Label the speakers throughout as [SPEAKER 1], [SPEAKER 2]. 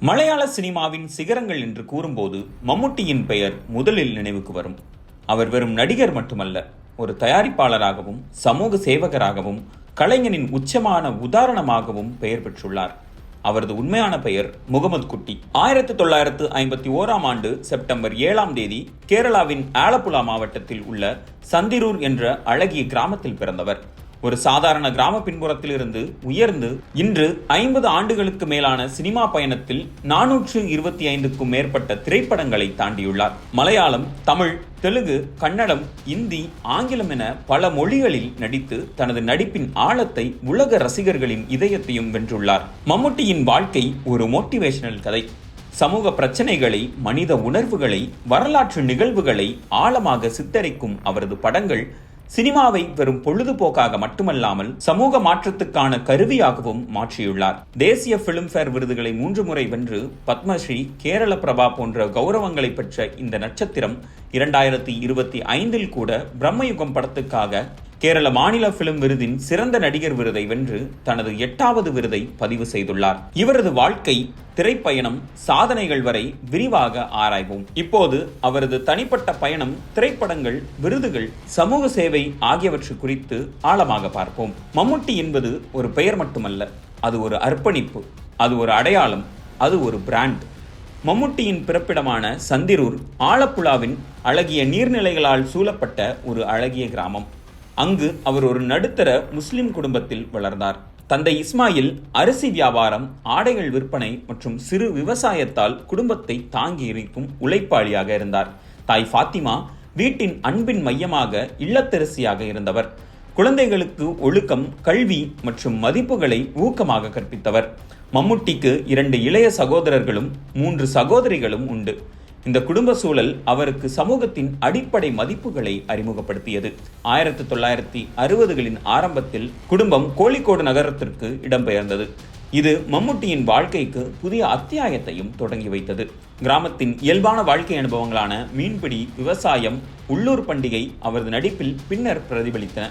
[SPEAKER 1] மலையாள சினிமாவின் சிகரங்கள் என்று கூறும்போது மம்முட்டியின் பெயர் முதலில் நினைவுக்கு வரும். அவர் வெறும் நடிகர் மட்டுமல்ல ஒரு தயாரிப்பாளராகவும் சமூக சேவகராகவும் கலைஞனின் உச்சமான உதாரணமாகவும் பெயர் பெற்றுள்ளார். அவரது உண்மையான பெயர் முகமது குட்டி. ஆயிரத்தி தொள்ளாயிரத்து ஐம்பத்தி ஓராம் ஆண்டு செப்டம்பர் ஏழாம் தேதி கேரளாவின் ஆலப்புழா மாவட்டத்தில் உள்ள சந்திரூர் என்ற அழகிய கிராமத்தில் பிறந்தவர். ஒரு சாதாரண கிராம பின்புறத்தில் இருந்து உயர்ந்து இன்று ஐம்பது ஆண்டுகளுக்கு மேலான சினிமா பயணத்தில் நானூற்று இருபத்தி ஐந்துக்கும் மேற்பட்ட திரைப்படங்களை தாண்டியுள்ளார். மலையாளம் தமிழ் தெலுங்கு கன்னடம் இந்தி ஆங்கிலம் என பல மொழிகளில் நடித்து தனது நடிப்பின் ஆழத்தை உலக ரசிகர்களின் இதயத்தையும் வென்றுள்ளார். மம்முட்டியின் வாழ்க்கை ஒரு மோட்டிவேஷனல் கதை. சமூக பிரச்சனைகளை மனித உணர்வுகளை வரலாற்று நிகழ்வுகளை ஆழமாக சித்தரிக்கும் அவரது படங்கள் சினிமாவை வெறும் பொழுதுபோக்காக மட்டுமல்லாமல் சமூக மாற்றத்துக்கான கருவியாகவும் மாற்றியுள்ளார். தேசிய பிலிம்பேர் விருதுகளை மூன்று முறை வென்று பத்மஸ்ரீ கேரள பிரபா போன்ற கௌரவங்களை பெற்ற இந்த நட்சத்திரம் இரண்டாயிரத்தி இருபத்தி ஐந்தில் கூட பிரம்மயுகம் படத்துக்காக கேரள மாநில பிலிம் விருதின் சிறந்த நடிகர் விருதை வென்று தனது எட்டாவது விருதை பதிவு செய்துள்ளார். இவரது வாழ்க்கை திரைப்பயணம் சாதனைகள் வரை விரிவாக ஆராய்வோம். இப்போது அவரது தனிப்பட்ட பயணம் திரைப்படங்கள் விருதுகள் சமூக சேவை ஆகியவற்று குறித்து ஆழமாக பார்ப்போம். மம்முட்டி என்பது ஒரு பெயர் மட்டுமல்ல அது ஒரு அர்ப்பணிப்பு அது ஒரு அடையாளம் அது ஒரு பிராண்ட் மம்முட்டியின் பிறப்பிடமான சந்திரூர் ஆலப்புழாவின் அழகிய நீர்நிலைகளால் சூழப்பட்ட ஒரு அழகிய கிராமம். அங்கு அவர் ஒரு நடுத்தர முஸ்லிம் குடும்பத்தில் வளர்ந்தார். தந்தை இஸ்மாயில் அரிசி வியாபாரம் ஆடைகள் விற்பனை மற்றும் சிறு விவசாயத்தால் குடும்பத்தை தாங்கி இருக்கும் உழைப்பாளியாக இருந்தார். தாய் ஃபாத்திமா வீட்டின் அன்பின் மையமாக இல்லத்தரசியாக இருந்தவர். குழந்தைகளுக்கு ஒழுக்கம் கல்வி மற்றும் மதிப்புகளை ஊக்கமாக கற்பித்தவர். மம்முட்டிக்கு இரண்டு இளைய சகோதரர்களும் மூன்று சகோதரிகளும் உண்டு. இந்த குடும்ப சூழல் அவருக்கு சமூகத்தின் அடிப்படை மதிப்புகளை அறிமுகப்படுத்தியது. ஆயிரத்தி தொள்ளாயிரத்தி அறுபதுகளின் ஆரம்பத்தில் குடும்பம் கோழிக்கோடு நகரத்திற்கு இடம்பெயர்ந்தது. இது மம்முட்டியின் வாழ்க்கைக்கு புதிய அத்தியாயத்தையும் தொடங்கி வைத்தது. கிராமத்தின் இயல்பான வாழ்க்கை அனுபவங்களான மீன்பிடி விவசாயம் உள்ளூர் பண்டிகை அவரது நடிப்பில் பின்னர் பிரதிபலித்தன.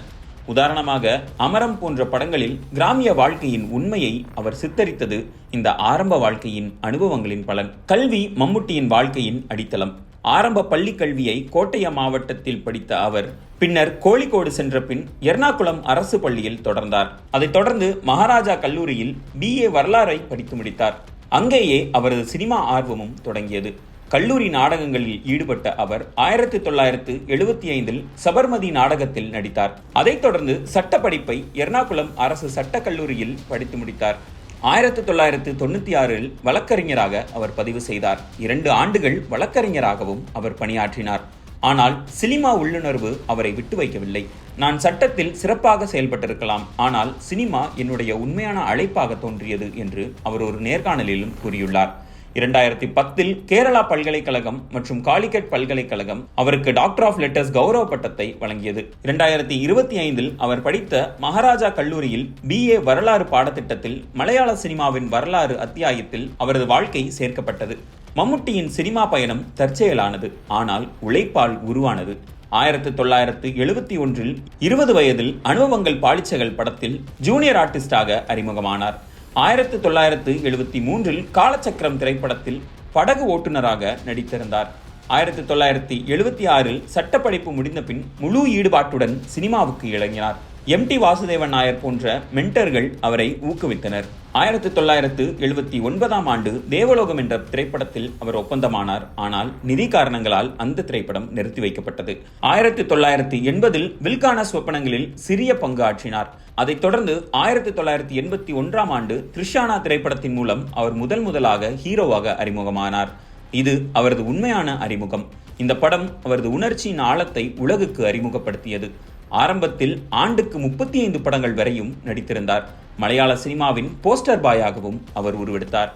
[SPEAKER 1] உதாரணமாக அமரம் போன்ற படங்களில் கிராமிய வாழ்க்கையின் உண்மையை அவர் சித்தரித்தது இந்த ஆரம்ப வாழ்க்கையின் அனுபவங்களின் பலன். கல்வி மம்முட்டியின் வாழ்க்கையின் அடித்தளம். ஆரம்ப பள்ளி கல்வியை கோட்டயம் மாவட்டத்தில் படித்த அவர் பின்னர் கோழிக்கோடு சென்ற பின் எர்ணாகுளம் அரசு பள்ளியில் தொடர்ந்தார். அதைத் தொடர்ந்து மகாராஜா கல்லூரியில் பிஏ வரலாறை படித்து முடித்தார். அங்கேயே அவரது சினிமா ஆர்வமும் தொடங்கியது. கல்லூரி நாடகங்களில் ஈடுபட்ட அவர் ஆயிரத்தி தொள்ளாயிரத்து எழுபத்தி ஐந்தில் சபர்மதி நாடகத்தில் நடித்தார். அதைத் தொடர்ந்து சட்ட படிப்பை எர்ணாகுளம் அரசு சட்டக் கல்லூரியில் படித்து முடித்தார். ஆயிரத்தி தொள்ளாயிரத்து தொண்ணூத்தி ஆறில் வழக்கறிஞராக அவர் பதிவு செய்தார். இரண்டு ஆண்டுகள் வழக்கறிஞராகவும் அவர் பணியாற்றினார். ஆனால் சினிமா உள்ளுணர்வு அவரை விட்டு வைக்கவில்லை. நான் சட்டத்தில் சிறப்பாக செயல்பட்டிருக்கலாம். ஆனால் சினிமா என்னுடைய உண்மையான அழைப்பாக தோன்றியது என்று அவர் ஒரு நேர்காணலிலும் கூறியுள்ளார். இரண்டாயிரத்தி பத்தில் கேரளா பல்கலைக்கழகம் மற்றும் காலிகட் பல்கலைக்கழகம் அவருக்கு டாக்டர் ஆஃப் லெட்டர்ஸ் கௌரவ பட்டத்தை வழங்கியது. இரண்டாயிரத்தி இருபத்தி ஐந்தில் அவர் படித்த மகாராஜா கல்லூரியில் பிஏ வரலாறு பாடத்திட்டத்தில் மலையாள சினிமாவின் வரலாறு அத்தியாயத்தில் அவரது வாழ்க்கை சேர்க்கப்பட்டது. மம்முட்டியின் சினிமா பயணம் தற்செயலானது. ஆனால் உழைப்பால் உருவானது. ஆயிரத்தி தொள்ளாயிரத்து எழுபத்தி ஒன்றில் இருபது வயதில் அனுபவங்கள் பாலிச்சகள் படத்தில் ஜூனியர் ஆர்டிஸ்டாக அறிமுகமானார். ஆயிரத்தி தொள்ளாயிரத்து எழுபத்தி மூன்றில் காலச்சக்கரம் திரைப்படத்தில் படகு ஓட்டுநராக நடித்திருந்தார். ஆயிரத்தி தொள்ளாயிரத்தி எழுபத்தி ஆறில் சட்டப்படிப்பு முடிந்த பின் முழு ஈடுபாட்டுடன் சினிமாவுக்கு இறங்கினார். எம் டி வாசுதேவன் நாயர் போன்ற மென்டர்கள் அவரை ஊக்குவித்தனர். ஆயிரத்தி தொள்ளாயிரத்து எழுபத்தி ஒன்பதாம் ஆண்டு தேவலோகம் என்ற திரைப்படத்தில் அவர் ஒப்பந்தமானார். ஆனால் நிதி காரணங்களால் அந்த திரைப்படம் நிறுத்தி வைக்கப்பட்டது. ஆயிரத்தி தொள்ளாயிரத்தி எண்பதில் வில்கான சொப்பனங்களில் சிறிய பங்கு ஆற்றினார். அதைத் தொடர்ந்து ஆயிரத்தி தொள்ளாயிரத்தி எண்பத்தி ஒன்றாம் ஆண்டு த்ரிஷானா திரைப்படத்தின் மூலம் அவர் முதல் முதலாக ஹீரோவாக அறிமுகமானார். இது அவரது உண்மையான அறிமுகம். இந்த படம் அவரது உணர்ச்சியின் ஆழத்தை உலகுக்கு அறிமுகப்படுத்தியது. ஆரம்பத்தில் ஆண்டுக்கு முப்பத்தி ஐந்து படங்கள் வரையும் நடித்திருந்தார். மலையாள சினிமாவின் போஸ்டர் பாயாகவும் அவர் உருவெடுத்தார்.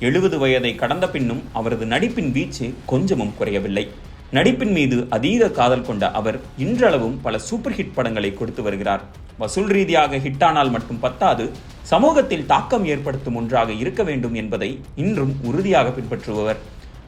[SPEAKER 1] எழுபது வயதை கடந்த பின்னும் அவரது நடிப்பின் வீச்சு கொஞ்சமும் குறையவில்லை. நடிப்பின் மீது அதீத காதல் கொண்ட அவர் இன்றளவும் பல சூப்பர் ஹிட் படங்களை கொடுத்து வருகிறார். வசூல் ரீதியாக ஹிட்டானால் மட்டும் பத்தாது சமூகத்தில் தாக்கம் ஏற்படுத்தும் ஒன்றாக இருக்க வேண்டும் என்பதை இன்றும் உறுதியாக பின்பற்றுபவர்.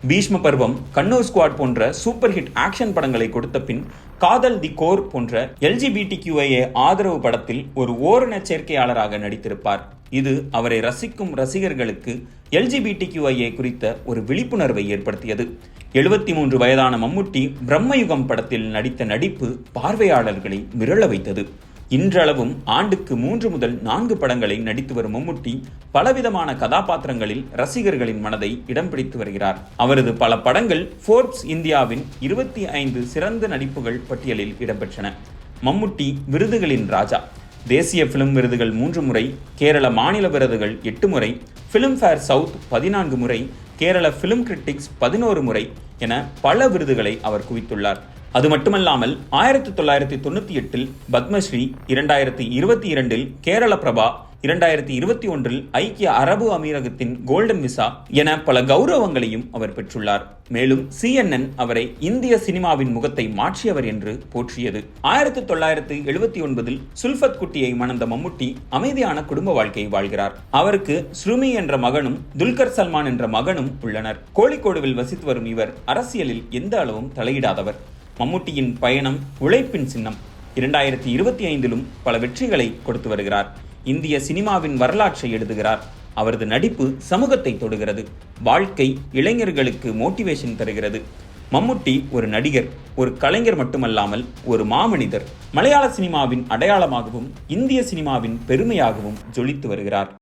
[SPEAKER 1] பீஷ்ம பருவம் கண்ணூர் ஸ்குவாட் போன்ற சூப்பர் ஹிட் ஆக்ஷன் படங்களை கொடுத்த பின் காதல் தி கோர் போன்ற எல்ஜிபிடிக்யூஐஏ ஆதரவு படத்தில் ஒரு ஓரண சேர்க்கையாளராக நடித்திருப்பார். இது அவரை ரசிக்கும் ரசிகர்களுக்கு எல்ஜிபிடிக்யூஐஏ குறித்த ஒரு விழிப்புணர்வை ஏற்படுத்தியது. எழுபத்தி மூன்று வயதான மம்முட்டி பிரம்மயுகம் படத்தில் நடித்த நடிப்பு பார்வையாளர்களை மிரள வைத்தது. இன்றளவும் ஆண்டுக்கு மூன்று முதல் நான்கு படங்களை நடித்து வரும் மம்முட்டி பலவிதமான கதாபாத்திரங்களில் ரசிகர்களின் மனதை இடம் பிடித்து வருகிறார். அவரது பல படங்கள் ஃபோர்ப்ஸ் இந்தியாவின் இருபத்தி ஐந்து சிறந்த நடிப்புகள் பட்டியலில் இடம்பெற்றன. மம்முட்டி விருதுகளின் ராஜா. தேசிய பிலிம் விருதுகள் மூன்று முறை கேரள மாநில விருதுகள் எட்டு முறை ஃபிலிம்ஃபேர் சவுத் பதினான்கு முறை கேரள ஃபிலிம் கிரிட்டிக்ஸ் பதினோரு முறை என பல விருதுகளை அவர் குவித்துள்ளார். அது மட்டுமல்லாமல் ஆயிரத்தி தொள்ளாயிரத்தி தொண்ணூத்தி எட்டில் பத்மஸ்ரீ இரண்டாயிரத்தி இருபத்தி இரண்டில் கேரள பிரபா இரண்டாயிரத்தி இருபத்தி ஒன்றில் ஐக்கிய அரபு அமீரகத்தின் கோல்டன் விசா என பல கௌரவங்களையும் அவர் பெற்றுள்ளார். மேலும் சிஎன்என் அவரை இந்திய சினிமாவின் முகத்தை மாற்றியவர் என்று போற்றியது. ஆயிரத்தி தொள்ளாயிரத்தி எழுபத்தி ஒன்பதில் சுல்ஃபத் குட்டியை மணந்த மம்முட்டி அமைதியான குடும்ப வாழ்க்கையை வாழ்கிறார். அவருக்கு ஸ்ருமி என்ற மகனும் துல்கர் சல்மான் என்ற மகனும் உள்ளனர். கோழிக்கோடுவில் வசித்து வரும் இவர் அரசியலில் எந்த அளவும் தலையிடாதவர். மம்முட்டியின் பயணம் உழைப்பின் சின்னம். இரண்டாயிரத்தி இருபத்தி ஐந்திலும் பல வெற்றிகளை கொடுத்து வருகிறார். இந்திய சினிமாவின் வரலாற்றை எழுதுகிறார். அவரது நடிப்பு சமூகத்தை தொடுகிறது. வாழ்க்கை இளைஞர்களுக்கு மோட்டிவேஷன் தருகிறது. மம்முட்டி ஒரு நடிகர் ஒரு கலைஞர் மட்டுமல்லாமல் ஒரு மாமனிதர். மலையாள சினிமாவின் அடையாளமாகவும் இந்திய சினிமாவின் பெருமையாகவும் ஜொலித்து வருகிறார்.